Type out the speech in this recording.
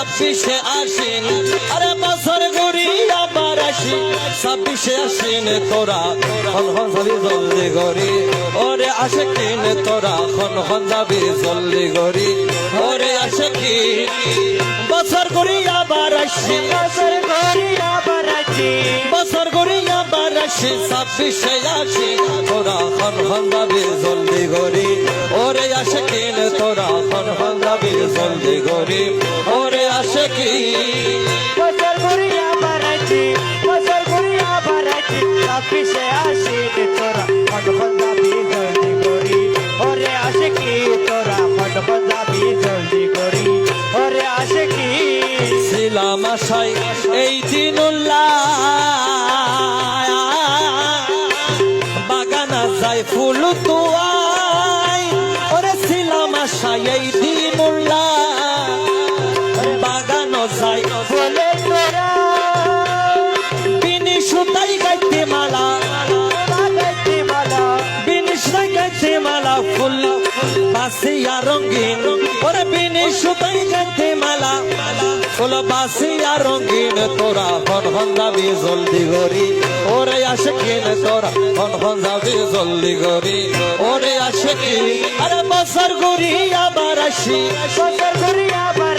ছাব্বিশে আসিন আরে বছর ঘুরি আবার আসি। ছাব্বিশে আসিন তোরা খন খন যাবি জলদি গরি ওরে আসে কিন তোরা খন খন যাবি জলদি গরি ওরে আসে কি বছর ঘুরি আবার আসি। বছর ঘুরি আবার আসি। বছর ঘুরি আবার আসি ছাব্বিশে আসি তোরা খন খন যাবি জলদি গরি ওরে আসে কিন তোরা ওরে আসে কি? বছর ঘুরি আবার আসি বছর ঘুরি আবার আসি ছাব্বিশে আসি তোরা মন বন্ধাবি জলদি করি। ওরে আসে কি তোরা মন বন্ধাবি জলদি করি? ওরে আসে কি? ছিলাম আশাই এই দিনুল্লাহ। বাগানা যায় ফুল তুয়াই ওরে ছিলাম আশাই এই দিনুল্লাহ ফুল বাসিয়া রঙিন। ওরে বিনি সুতাই গাইতে মালা। ফুল বাসিয়া রঙিন, তোরা হন হন যাবি জলদি গরি ওরে আসে কিন তোরা হন হন যাবি জলদি গরি ওরে আসে কি আরে বছর গরি আবার আসি। বছর ঘুরি আবার